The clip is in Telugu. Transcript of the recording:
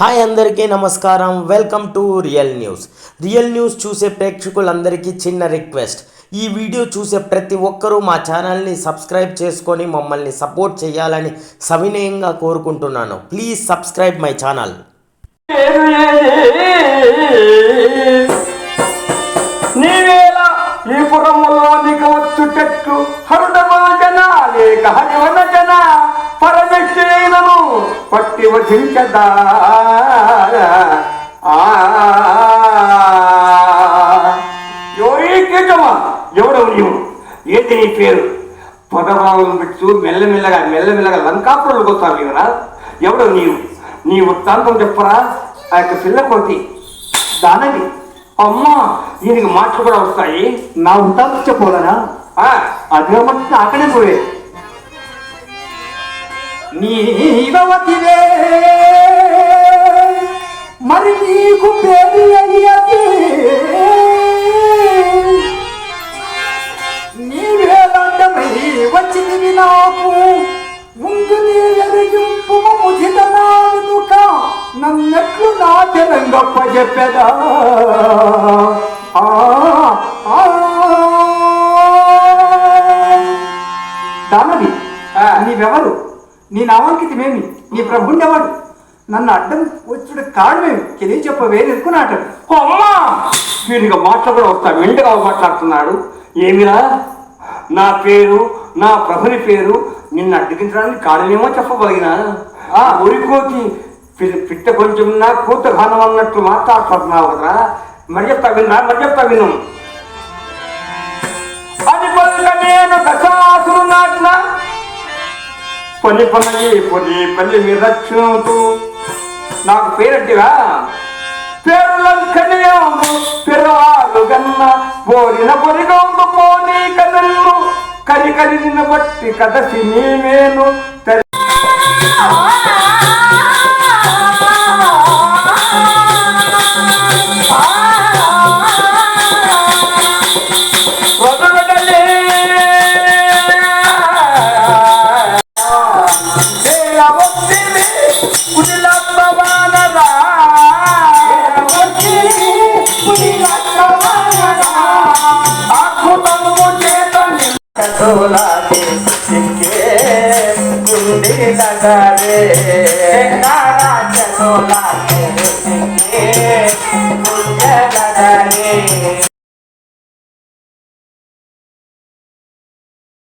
హాయ్ అందరికీ నమస్కారం. Welcome to real news. Real news చూసే ప్రేక్షకులందరికీ చిన్న రిక్వెస్ట్. ఈ వీడియో చూసే ప్రతి ఒక్కరూ మా ఛానల్ని సబ్స్క్రైబ్ చేసుకొని మమ్మల్ని సపోర్ట్ చేయాలని సవినయంగా కోరుకుంటున్నాను. Please subscribe my channel. నీవేలా ఈ పురములోనికి వచ్చుటట్టు లేక పట్టి వధించదా? ఎవడవు నీవు ఏంటి నీ పేరు? పదభావం పెట్టు మెల్లమెల్లగా మెల్లమెల్లగా లంకాపురంలోకి వస్తావు కదా ఎవడవు నీవు? నీ వృత్తాంతం చెప్పరా? ఆ యొక్క పిల్ల కొట్టి దానది అమ్మా దీనికి మాటలు కూడా వస్తాయి. నా చెప్పోదనా ఆ, అదే మట్టి అక్కడే పోయే. నీవతివే వచ్చింది నాకు. ముందు నీ ఎరిగింపు ముదితనా వెనుక నన్నెట్లు నా తెలంగప్ప చెప్పేదా. దానవి. నీవెవరు? నీ నామాంకితమేమి నీ ప్రభుండెవడు? నన్ను అడ్డం వచ్చుడు కారణమేమి? తెలియ చెప్పవే నిలుకున్నాట అమ్మా! దీనికి మాటలు కూడా వస్తాయి మెండుగా మాట్లాడుతున్నాడు. ఏమిరా? నా పేరు నా ప్రభుని పేరు నిన్ను అడ్డగించడానికి కారణమేమో చెప్పగలిగినా ఆ ఊరికోకి పిట్ట కొంచెం నా కూత ఘనం అన్నట్టు మాట్లాడుతున్నావు కదరా మరి చెప్తా విన్నా మరి చెప్తా విను అది పలుక నేను దశాసురు నాటిన. పని పని పని పల్లి మీద నాకు పేరంటివా పేరులంకనియోము పిరవాలు గన్న బోరిన పొరిగొందు పోనీ కరి కరి నిన్న బట్టి తోలాదే సింగే గుండి లగారే నారా చోలాదే సింగే గుండి లగారే